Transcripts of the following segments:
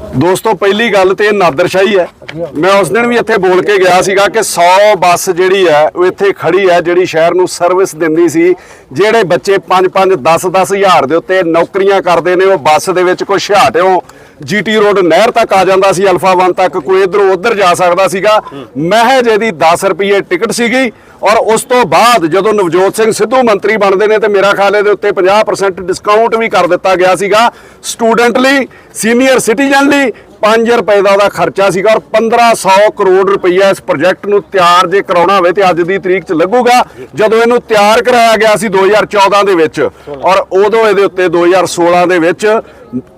ਦੋਸਤੋ, ਪਹਿਲੀ ਗੱਲ ਤੇ ਇਹ ਨਾਦਰਸ਼ਾਹੀ ਹੈ। ਮੈਂ ਉਸ ਦਿਨ ਵੀ ਇੱਥੇ ਬੋਲ ਕੇ ਗਿਆ ਸੀਗਾ ਕਿ 100 ਬੱਸ ਜਿਹੜੀ ਹੈ, ਉਹ ਇੱਥੇ ਖੜੀ ਹੈ, ਜਿਹੜੀ ਸ਼ਹਿਰ ਨੂੰ ਸਰਵਿਸ ਦਿੰਦੀ ਸੀ, ਜਿਹੜੇ ਬੱਚੇ 5-5 10-10 ਹਜ਼ਾਰ ਦੇ ਉੱਤੇ ਨੌਕਰੀਆਂ ਕਰਦੇ ਨੇ, ਉਹ ਬੱਸ ਦੇ ਵਿੱਚ ਕੋਈ ਛਿਆਟਿਓ ਜੀਟੀ ਰੋਡ ਨਹਿਰ ਤੱਕ ਆ ਜਾਂਦਾ ਸੀ, ਅਲਫਾ 1 ਤੱਕ, ਕੋਈ ਇਧਰੋਂ ਉਧਰ ਜਾ ਸਕਦਾ ਸੀਗਾ। ਮਹਿਜ ਇਹਦੀ 10 ਰੁਪਏ ਟਿਕਟ ਸੀਗੀ ਔਰ ਉਸ ਤੋਂ ਬਾਅਦ ਜਦੋਂ ਨਵਜੋਤ ਸਿੰਘ ਸਿੱਧੂ ਮੰਤਰੀ ਬਣਦੇ ਨੇ ਤੇ ਮੇਰਾ ਖਿਆਲ ਇਹਦੇ ਉੱਤੇ 50% ਡਿਸਕਾਊਂਟ ਵੀ ਕਰ ਦਿੱਤਾ ਗਿਆ ਸੀਗਾ। ਸਟੂਡੈਂਟ ਲਈ ਸੀਨੀਅਰ ਸਿਟੀਜ਼ਨ ਲਈ 5 ਰੁਪਏ ਦਾ ਉਹਦਾ ਖਰਚਾ ਸੀਗਾ ਔਰ 1500 ਕਰੋੜ ਰੁਪਈਆ ਇਸ ਪ੍ਰੋਜੈਕਟ ਨੂੰ ਤਿਆਰ ਜੇ ਕਰਾਉਣਾ ਹੋਵੇ ਤੇ ਅੱਜ ਦੀ ਤਰੀਕ 'ਚ ਲੱਗੂਗਾ, ਜਦੋਂ ਇਹਨੂੰ ਤਿਆਰ ਕਰਾਇਆ ਗਿਆ ਸੀ 2014 ਦੇ ਵਿੱਚ। ਔਰ ਉਦੋਂ ਇਹਦੇ ਉੱਤੇ 2016 ਦੇ ਵਿੱਚ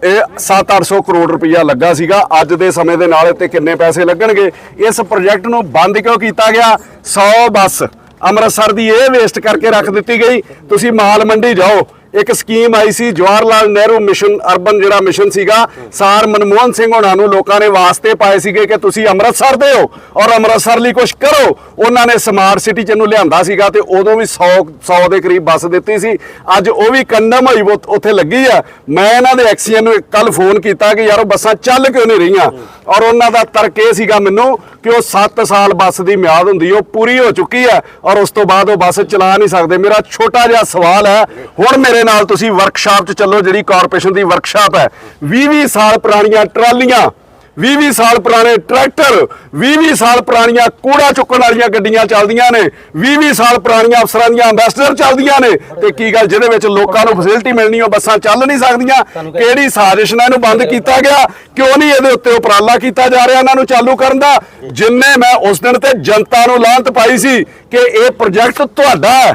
ਇਹ 7-800 ਕਰੋੜ ਰੁਪਈਆ ਲੱਗਾ ਸੀਗਾ। ਅੱਜ ਦੇ ਸਮੇਂ ਦੇ ਨਾਲ ਤੇ ਕਿੰਨੇ ਪੈਸੇ ਲੱਗਣਗੇ? ਇਸ ਪ੍ਰੋਜੈਕਟ ਨੂੰ ਬੰਦ ਕਿਉਂ ਕੀਤਾ ਗਿਆ? 100 ਬੱਸ ਅੰਮ੍ਰਿਤਸਰ ਦੀ ਇਹ ਵੇਸਟ ਕਰਕੇ ਰੱਖ ਦਿੱਤੀ ਗਈ। ਤੁਸੀਂ ਮਾਲ ਮੰਡੀ ਜਾਓ। ਇੱਕ ਸਕੀਮ ਆਈ ਸੀ ਜਵਾਹਰ ਲਾਲ ਨਹਿਰੂ ਮਿਸ਼ਨ, ਅਰਬਨ ਜਿਹੜਾ ਮਿਸ਼ਨ ਸੀਗਾ। ਸਾਰ ਮਨਮੋਹਨ ਸਿੰਘ ਹੋਣਾ ਨੂੰ ਲੋਕਾਂ ਨੇ ਵਾਸਤੇ ਪਾਏ ਸੀਗੇ ਕਿ ਤੁਸੀਂ ਅੰਮ੍ਰਿਤਸਰ ਦੇ ਹੋ ਔਰ ਅੰਮ੍ਰਿਤਸਰ ਲਈ ਕੁਝ ਕਰੋ। ਉਹਨਾਂ ਨੇ ਸਮਾਰਟ ਸਿਟੀ ਚ ਇਹਨੂੰ ਲਿਆਂਦਾ ਸੀਗਾ ਤੇ ਉਦੋਂ ਵੀ 100 100 ਦੇ ਕਰੀਬ ਬੱਸ ਦਿੱਤੀ ਸੀ। ਅੱਜ ਉਹ ਵੀ ਕੰਡਮ ਹੋਈ ਉੱਥੇ ਲੱਗੀ ਆ। ਮੈਂ ਇਹਨਾਂ ਦੇ ਐਕਸੀਅਨ ਨੂੰ ਕੱਲ ਫੋਨ ਕੀਤਾ ਕਿ ਯਾਰ ਉਹ ਬੱਸਾਂ ਚੱਲ ਕਿਉਂ ਨਹੀਂ ਰਹੀਆਂ? ਔਰ ਉਹਨਾਂ ਦਾ ਤਰਕ ਇਹ ਸੀਗਾ ਮੈਨੂੰ ਕਿ ਉਹ 7 ਸਾਲ ਬੱਸ ਦੀ ਮਿਆਦ ਹੁੰਦੀ, ਉਹ ਪੂਰੀ ਹੋ ਚੁੱਕੀ ਹੈ ਔਰ ਉਸ ਤੋਂ ਬਾਅਦ ਉਹ ਬੱਸ ਚਲਾ ਨਹੀਂ ਸਕਦੇ। ਮੇਰਾ ਛੋਟਾ ਜਿਹਾ ਸਵਾਲ ਹੈ, ਹੁਣ ਮੇਰੇ ਨਾਲ ਤੁਸੀਂ ਵਰਕਸ਼ਾਪ 'ਚ ਚੱਲੋ ਜਿਹੜੀ ਕਾਰਪੋਰੇਸ਼ਨ ਦੀ ਵਰਕਸ਼ਾਪ ਹੈ। 20-20 ਸਾਲ ਪੁਰਾਣੀਆਂ ਟਰਾਲੀਆਂ 20-20 ਸਾਲ ਪੁਰਾਣੇ ਟਰੈਕਟਰ 20-20 ਸਾਲ ਪੁਰਾਣੀਆਂ ਕੂੜਾ ਚੁੱਕਣ ਵਾਲੀਆਂ ਗੱਡੀਆਂ ਚੱਲਦੀਆਂ ਨੇ 20-20 ਸਾਲ ਪੁਰਾਣੀਆਂ ਅਫਸਰਾਂ ਦੀਆਂ ਐਂਬੈਸਡਰ ਚੱਲਦੀਆਂ ਨੇ। ਤੇ ਕੀ ਗੱਲ ਜਿਹਦੇ ਵਿੱਚ ਲੋਕਾਂ ਨੂੰ ਫੈਸਿਲਿਟੀ ਮਿਲਣੀ ਉਹ ਬੱਸਾਂ ਚੱਲ ਨਹੀਂ ਸਕਦੀਆਂ। ਕਿਹੜੀ ਸਾਜ਼ਿਸ਼ ਨਾਲ ਇਹਨੂੰ ਬੰਦ ਕੀਤਾ ਗਿਆ? ਕਿਉਂ ਨਹੀਂ ਇਹਦੇ ਉੱਤੇ ਉਪਰਾਲਾ ਕੀਤਾ ਜਾ ਰਿਹਾ ਇਹਨਾਂ ਨੂੰ ਚਾਲੂ ਕਰਨ ਦਾ? ਜਿੰਨੇ ਮੈਂ ਉਸ ਦਿਨ ਤੇ ਜਨਤਾ ਨੂੰ ਲਾਂਤ ਪਾਈ ਸੀ ਕਿ ਇਹ ਪ੍ਰੋਜੈਕਟ ਤੁਹਾਡਾ ਹੈ।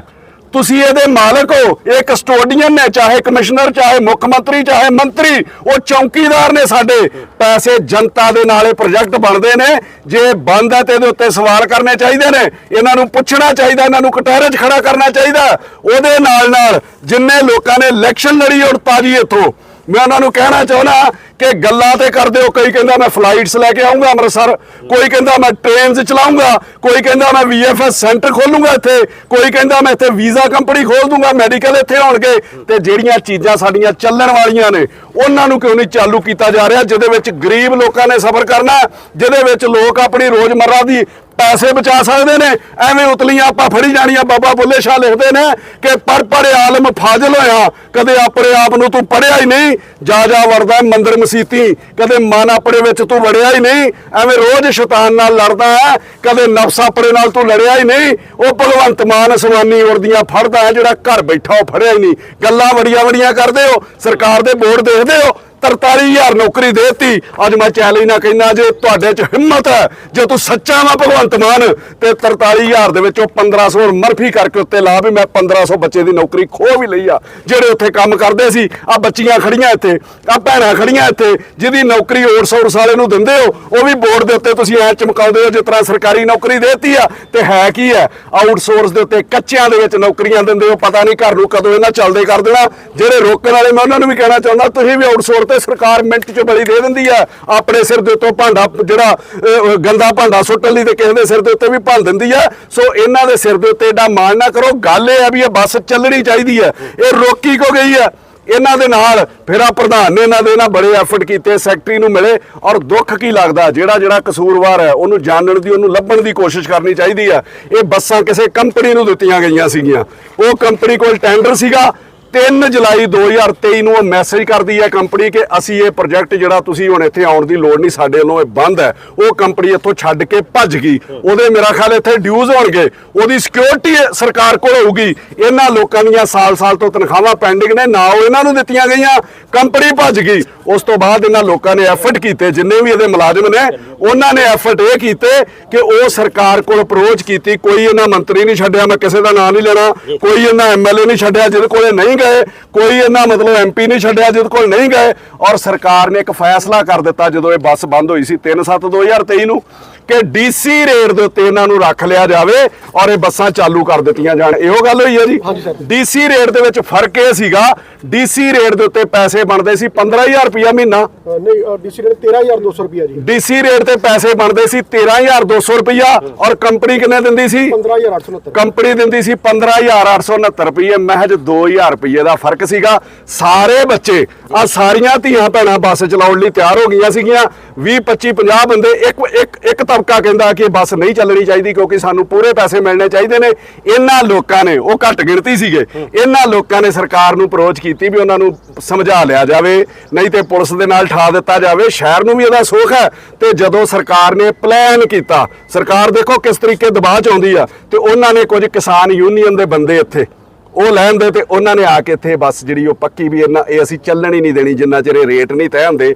ਤੁਸੀਂ ਇਹਦੇ ਮਾਲਕ ਹੋ। ਇਹ ਕਸਟੋਡੀਅਨ ਨੇ, ਚਾਹੇ ਕਮਿਸ਼ਨਰ, ਚਾਹੇ ਮੁੱਖ ਮੰਤਰੀ, ਚਾਹੇ ਮੰਤਰੀ, ਉਹ ਚੌਕੀਦਾਰ ਨੇ ਸਾਡੇ। ਪੈਸੇ ਜਨਤਾ ਦੇ ਨਾਲੇ ਪ੍ਰੋਜੈਕਟ ਬਣਦੇ ਨੇ। ਜੇ ਬੰਦ ਹੈ ਤੇ ਇਹਦੇ ਉੱਤੇ ਸਵਾਲ ਕਰਨੇ ਚਾਹੀਦੇ ਨੇ। ਇਹਨਾਂ ਨੂੰ ਪੁੱਛਣਾ ਚਾਹੀਦਾ, ਇਹਨਾਂ ਨੂੰ ਕਟਹਿਰੇ 'ਚ ਖੜਾ ਕਰਨਾ ਚਾਹੀਦਾ। ਉਹਦੇ ਨਾਲ ਨਾਲ ਜਿੰਨੇ ਲੋਕਾਂ ਨੇ ਇਲੈਕਸ਼ਨ ਲੜੀ ਔਰ ਤਾਜੀ ਇੱਥੋਂ। ਮੈਂ ਉਹਨਾਂ ਨੂੰ ਕਹਿਣਾ ਚਾਹੁੰਦਾ ਕਿ ਗੱਲਾਂ ਤੇ ਕਰਦੇ ਹੋ, ਕਈ ਕਹਿੰਦਾ ਮੈਂ ਫਲਾਈਟਸ ਲੈ ਕੇ ਆਉਂਗਾ ਅੰਮ੍ਰਿਤਸਰ, ਕੋਈ ਕਹਿੰਦਾ ਮੈਂ ਟ੍ਰੇਨਸ ਚਲਾਉਂਗਾ ਕੋਈ ਕਹਿੰਦਾ ਮੈਂ ਵੀਐਫਐਸ ਸੈਂਟਰ ਖੋਲੂੰਗਾ ਇੱਥੇ, ਕੋਈ ਕਹਿੰਦਾ ਮੈਂ ਇੱਥੇ ਵੀਜ਼ਾ ਕੰਪਨੀ ਖੋਲ ਦੂੰਗਾ ਮੈਡੀਕਲ ਇੱਥੇ ਹੋਣਗੇ ਤੇ ਜਿਹੜੀਆਂ ਚੀਜ਼ਾਂ ਸਾਡੀਆਂ ਚੱਲਣ ਵਾਲੀਆਂ ਨੇ, ਉਹਨਾਂ ਨੂੰ ਕਿਉਂ ਨਹੀਂ ਚਾਲੂ ਕੀਤਾ ਜਾ ਰਿਹਾ, ਜਿਹਦੇ ਵਿੱਚ ਗਰੀਬ ਲੋਕਾਂ ਨੇ ਸਫਰ ਕਰਨਾ, ਜਿਹਦੇ ਵਿੱਚ ਲੋਕ ਆਪਣੀ ਰੋਜ਼ਮਰਰਾ ਦੀ ਪੈਸੇ ਬਚਾ ਸਕਦੇ ਨੇ, ਐਵੇਂ ਉਤਲੀਆਂ ਆਪਾਂ ਫੜੀ ਜਾਣੀਆਂ, ਬਾਬਾ ਬੁੱਲੇ ਸ਼ਾਹ ਲਿਖਦੇ ਨੇ ਕਿ ਪਰ ਪਰ ਆਲਮ ਫਾਜ਼ਲ ਹੋਇਆ, ਕਦੇ ਆਪਣੇ ਆਪ ਨੂੰ ਤੂੰ ਪੜਿਆ ਹੀ ਨਹੀਂ ਜਾ ਜਾ ਵਰਦਾ ਮੰਦਰ ਮਸੀਤੀ ਕਦੇ ਮਨ ਆਪਣੇ ਵਿੱਚ ਤੂੰ ਵੜਿਆ ਹੀ ਨਹੀਂ, ਐਵੇਂ ਰੋਜ਼ ਸ਼ੈਤਾਨ ਨਾਲ ਲੜਦਾ ਹੈ, ਕਦੇ ਨਫਸ ਆਪਣੇ ਨਾਲ ਤੂੰ ਲੜਿਆ ਹੀ ਨਹੀਂ, ਉਹ ਭਗਵੰਤ ਮਾਨ ਅਸਮਾਨੀ ਉਰਦੀਆਂ ਫੜਦਾ ਹੈ ਜਿਹੜਾ ਘਰ ਬੈਠਾ, ਉਹ ਫੜਿਆ ਹੀ ਨਹੀਂ। ਗੱਲਾਂ ਬੜੀਆਂ ਬੜੀਆਂ ਕਰਦੇ ਹੋ, ਸਰਕਾਰ ਦੇ ਬੋਰਡ ਦੇਖਦੇ ਹੋ 43000 ਨੌਕਰੀ ਦੇਤੀ। ਅੱਜ ਮੈਂ ਚੈਲੰਜ ਨਾ ਕਹਿੰਦਾ ਜੇ ਤੁਹਾਡੇ 'ਚ ਹਿੰਮਤ ਹੈ, ਜੇ ਤੂੰ ਸੱਚਾ ਵਾ ਭਗਵੰਤ ਮਾਨ, ਤੇ 43000 ਦੇ ਵਿੱਚੋਂ 1500 ਹੋਰ ਮਰਫੀ ਕਰਕੇ ਉੱਤੇ ਲਾ ਵੀ ਮੈਂ 1500 ਬੱਚੇ ਦੀ ਨੌਕਰੀ ਖੋਹ ਵੀ ਲਈ ਆ। ਜਿਹੜੇ ਉੱਥੇ ਕੰਮ ਕਰਦੇ ਸੀ, ਆ ਬੱਚੀਆਂ ਖੜੀਆਂ ਇੱਥੇ, ਆ ਭੈਣਾਂ ਖੜੀਆਂ ਇੱਥੇ, ਜਿਹਦੀ ਨੌਕਰੀ ਆਊਟਸੋਰਸ ਵਾਲੇ ਨੂੰ ਦਿੰਦੇ ਹੋ, ਉਹ ਵੀ ਬੋਰਡ ਦੇ ਉੱਤੇ ਤੁਸੀਂ ਐ ਚਮਕਾਉਂਦੇ ਹੋ ਜਿਸ ਤਰ੍ਹਾਂ ਸਰਕਾਰੀ ਨੌਕਰੀ ਦੇਤੀ ਆ। ਤੇ ਹੈ ਕੀ ਹੈ, ਆਊਟਸੋਰਸ ਦੇ ਉੱਤੇ ਕੱਚਿਆਂ ਦੇ ਵਿੱਚ ਨੌਕਰੀਆਂ ਦਿੰਦੇ ਹੋ, ਪਤਾ ਨਹੀਂ ਘਰ ਨੂੰ ਕਦੋਂ ਇਹਨਾਂ ਚੱਲਦੇ ਕਰ ਦੇਣਾ। ਜਿਹੜੇ ਰੋਕਣ ਵਾਲੇ, ਮੈਂ ਉਹਨਾਂ ਨੂੰ ਵੀ ਕਹਿਣਾ ਚਾਹੁੰਦਾ, ਤੁਸੀਂ ਵੀ ਆਊਟਸੋਰਸ ਤੇ ਸਰਕਾਰ ਮਿੰਟ 'ਚ ਬਲੀ ਦੇ ਦਿੰਦੀ ਆ। ਆਪਣੇ ਸਿਰ ਦੇ ਉੱਤੋਂ ਭਾਂਡਾ, ਜਿਹੜਾ ਗੰਦਾ ਭਾਂਡਾ ਸੁੱਟਣ ਲਈ ਤੇ ਕਿਸੇ ਦੇ ਸਿਰ ਦੇ ਉੱਤੇ ਵੀ ਭੰਨ ਦਿੰਦੀ ਆ। ਸੋ ਇਹਨਾਂ ਦੇ ਸਿਰ ਦੇ ਉੱਤੇ ਏਡਾ ਮਾਣ ਨਾ ਕਰੋ। ਗੱਲ ਇਹ ਆ ਵੀ ਇਹ ਬੱਸ ਚੱਲਣੀ ਚਾਹੀਦੀ ਹੈ ਇਹ ਰੋਕੀ ਕੋ ਗਈ ਆ। ਇਹਨਾਂ ਦੇ ਨਾਲ ਫਿਰ ਆ ਪ੍ਰਧਾਨ ਨੇ ਇਹਨਾਂ ਦੇ ਨਾਲ ਬੜੇ ਐਫਰਟ ਕੀਤੇ ਸੈਕਟਰੀ ਨੂੰ ਮਿਲੇ ਔਰ ਦੁੱਖ ਕੀ ਲੱਗਦਾ? ਜਿਹੜਾ ਜਿਹੜਾ ਕਸੂਰਵਾਰ ਹੈ, ਉਹਨੂੰ ਜਾਣਨ ਦੀ, ਉਹਨੂੰ ਲੱਭਣ ਦੀ ਕੋਸ਼ਿਸ਼ ਕਰਨੀ ਚਾਹੀਦੀ ਆ। ਇਹ ਬੱਸਾਂ ਕਿਸੇ ਕੰਪਨੀ ਨੂੰ ਦਿੱਤੀਆਂ ਗਈਆਂ ਸੀਗੀਆਂ। ਉਹ ਕੰਪਨੀ ਕੋਲ ਟੈਂਡਰ ਸੀਗਾ। 3 ਜੁਲਾਈ 2023 ਨੂੰ ਉਹ ਮੈਸੇਜ ਕਰਦੀ ਹੈ ਕੰਪਨੀ ਕਿ ਅਸੀਂ ਇਹ ਪ੍ਰੋਜੈਕਟ ਜਿਹੜਾ ਤੁਸੀਂ ਹੁਣ ਇੱਥੇ ਆਉਣ ਦੀ ਲੋੜ ਨਹੀਂ, ਸਾਡੇ ਵੱਲੋਂ ਇਹ ਬੰਦ ਹੈ। ਉਹ ਕੰਪਨੀ ਇੱਥੋਂ ਛੱਡ ਕੇ ਭੱਜ ਗਈ। ਉਹਦੇ ਮੇਰਾ ਖਿਆਲ ਇੱਥੇ ਡਿਊਜ਼ ਹੋਣਗੇ। ਉਹਦੀ ਸਿਕਿਉਰਿਟੀ ਸਰਕਾਰ ਕੋਲ ਹੋਊਗੀ। ਇਹਨਾਂ ਲੋਕਾਂ ਦੀਆਂ ਸਾਲ-ਸਾਲ ਤੋਂ ਤਨਖਾਹਾਂ ਪੈਂਡਿੰਗ ਨੇ, ਨਾ ਉਹ ਇਹਨਾਂ ਨੂੰ ਦਿੱਤੀਆਂ ਗਈਆਂ। ਕੰਪਨੀ ਭੱਜ ਗਈ। ਉਸ ਤੋਂ ਬਾਅਦ ਇਹਨਾਂ ਲੋਕਾਂ ਨੇ ਐਫਰਟ ਕੀਤੇ, ਜਿੰਨੇ ਵੀ ਇਹਦੇ ਮੁਲਾਜ਼ਮ ਨੇ ਉਹਨਾਂ ਨੇ ਐਫਰਟ ਇਹ ਕੀਤੇ ਕਿ ਉਹ ਸਰਕਾਰ ਕੋਲ ਅਪਰੋਚ ਕੀਤੀ, ਕੋਈ ਇਹਨਾਂ ਮੰਤਰੀ ਨਹੀਂ ਛੱਡਿਆ, ਮੈਂ ਕਿਸੇ ਦਾ ਨਾਮ ਨਹੀਂ ਲੈਣਾ, ਕੋਈ ਇਹਨਾਂ ਐਮਐਲਏ ਨਹੀਂ ਛੱਡਿਆ ਜਿਹਦੇ ਕੋਲੇ ਨਹੀਂ ਗਏ, ਕੋਈ ਇਹਨਾਂ ਮਤਲਬ ਐਮਪੀ ਨਹੀਂ ਛੱਡਿਆ ਜਿਹਦੇ ਕੋਲ ਨਹੀਂ ਗਏ ਔਰ ਸਰਕਾਰ ਨੇ ਇੱਕ ਫੈਸਲਾ ਕਰ ਦਿੱਤਾ ਜਦੋਂ ਇਹ ਬੱਸ ਬੰਦ ਹੋਈ ਸੀ 3/7/2023 ਨੂੰ। ਕਿ ਡੀਸੀ ਰੇਟ ਦੇ ਉੱਤੇ ਇਹਨਾਂ ਨੂੰ ਰੱਖ ਲਿਆ ਜਾਵੇ ਔਰ ਇਹ ਬੱਸਾਂ ਚਾਲੂ ਕਰ ਦਿੱਤੀਆਂ ਜਾਣ। ਇਹੋ ਗੱਲ ਹੋਈ ਹੈ ਜੀ। ਡੀਸੀ ਰੇਟ ਦੇ ਵਿੱਚ ਫ਼ਰਕ ਇਹ ਸੀਗਾ ਡੀਸੀ ਰੇਟ ਦੇ ਉੱਤੇ ਪੈਸੇ ਬਣਦੇ ਸੀ 15000 ਰੁਪਇਆ ਮਹੀਨਾ। ਨਹੀਂ ਡੀਸੀ ਰੇਟ 13200 ਰੁਪਿਆ ਜੀ। ਡੀਸੀ ਰੇਟ ਤੇ ਪੈਸੇ ਬਣਦੇ ਸੀ 13200 ਰੁਪਇਆ ਔਰ ਕੰਪਨੀ ਕਿੰਨੇ ਦਿੰਦੀ ਸੀ? 15869 ਕੰਪਨੀ ਦਿੰਦੀ ਸੀ 15869 ਰੁਪਏ। ਮਹਿਜ 2000 ਰੁਪਏ ਦਾ ਫ਼ਰਕ ਸੀਗਾ ਸਾਰੇ ਬੱਚੇ ਆ ਸਾਰੀਆਂ ਧੀਆਂ ਭੈਣਾਂ ਬੱਸ ਚਲਾਉਣ ਲਈ ਤਿਆਰ ਹੋ ਗਈਆਂ ਸੀਗੀਆਂ। 20 25 50 ਬੰਦੇ ਇੱਕ ਇੱਕ ਇੱਕ ਤਬਕਾ ਕਹਿੰਦਾ ਕਿ ਬੱਸ ਨਹੀਂ ਚੱਲਣੀ ਚਾਹੀਦੀ ਕਿਉਂਕਿ ਸਾਨੂੰ ਪੂਰੇ ਪੈਸੇ ਮਿਲਣੇ ਚਾਹੀਦੇ ਨੇ। ਇਹਨਾਂ ਲੋਕਾਂ ਨੇ, ਉਹ ਘੱਟ ਗਿਣਤੀ ਸੀਗੇ, ਇਹਨਾਂ ਲੋਕਾਂ ਨੇ ਸਰਕਾਰ ਨੂੰ ਅਪਰੋਚ ਕੀਤੀ ਵੀ ਉਹਨਾਂ ਨੂੰ ਸਮਝਾ ਲਿਆ ਜਾਵੇ, ਨਹੀਂ ਤੇ ਪੁਲਿਸ ਦੇ ਨਾਲ ਠਾ ਦਿੱਤਾ ਜਾਵੇ। ਸ਼ਹਿਰ ਨੂੰ ਵੀ ਇਹਦਾ ਸੋਖ ਹੈ ਤੇ ਜਦੋਂ ਸਰਕਾਰ ਨੇ ਪਲਾਨ ਕੀਤਾ, ਸਰਕਾਰ ਦੇਖੋ ਕਿਸ ਤਰੀਕੇ ਦਬਾਅ ਚ ਆਉਂਦੀ ਆ ਤੇ ਉਹਨਾਂ ਨੇ ਕੁਝ ਕਿਸਾਨ ਯੂਨੀਅਨ ਦੇ ਬੰਦੇ ਇੱਥੇ, ਉਹ ਲੈਣ ਦੇ ਤੇ ਉਹਨਾਂ ਨੇ ਆ ਕੇ ਇੱਥੇ ਬੱਸ ਜਿਹੜੀ ਉਹ ਪੱਕੀ ਵੀ ਇਹਨਾਂ, ਇਹ ਅਸੀਂ ਚੱਲਣ ਹੀ ਨਹੀਂ ਦੇਣੀ, ਜਿੰਨਾ ਚਿਰ ਇਹ ਰੇਟ ਨਹੀਂ ਤੈਅ ਹੁੰਦੇ।